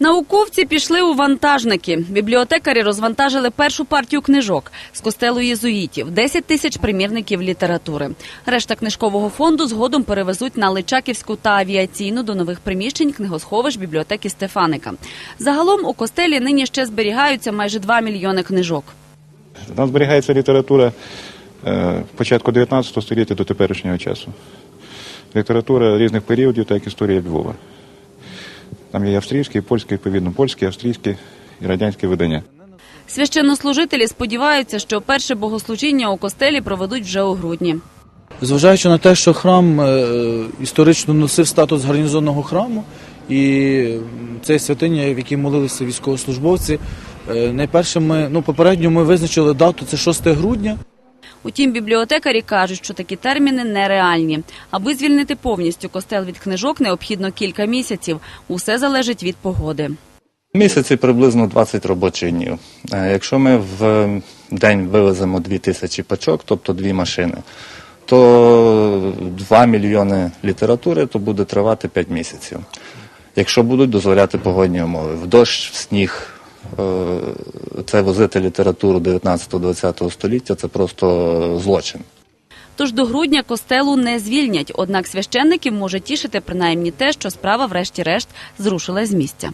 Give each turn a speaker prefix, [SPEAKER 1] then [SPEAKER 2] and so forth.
[SPEAKER 1] Науковці пішли у вантажники. Бібліотекарі розвантажили першу партію книжок з костелу єзуїтів, 10 тисяч примірників літератури. Решта книжкового фонду згодом перевезуть на Личаківську та авіаційну до нових приміщень книгосховищ бібліотеки Стефаника. Загалом у костелі нині ще зберігаються майже 2 мільйони книжок.
[SPEAKER 2] Там зберігається література е, початку 19 століття до теперішнього часу. Література різних періодів, так як історія Львова. Там є і австрійські, і польські, відповідно, польські, австрійські і радянські видання.
[SPEAKER 1] Священнослужителі сподіваються, що перше богослужіння у костелі проведуть вже у грудні.
[SPEAKER 3] Зважаючи на те, що храм е, історично носив статус гарнізонного храму, і це святиня, в якій молилися військовослужбовці, е, найперше ми, ну, попередньо ми визначили дату, це 6 грудня.
[SPEAKER 1] Утім, бібліотекарі кажуть, що такі терміни нереальні. Аби звільнити повністю костел від книжок, необхідно кілька місяців. Усе залежить від погоди.
[SPEAKER 4] Місяці приблизно 20 робочих днів. Е, Якщо ми в день вивеземо 2000 пачок, тобто дві машини, то 2 мільйони літератури, то буде тривати 5 місяців. Якщо будуть дозволяти погодні умови. В дощ, в сніг, е, це возити літературу 19-20 століття, це просто злочин.
[SPEAKER 1] Тож до грудня костелу не звільнять. Однак священників може тішити принаймні те, що справа, врешті-решт, зрушила з місця.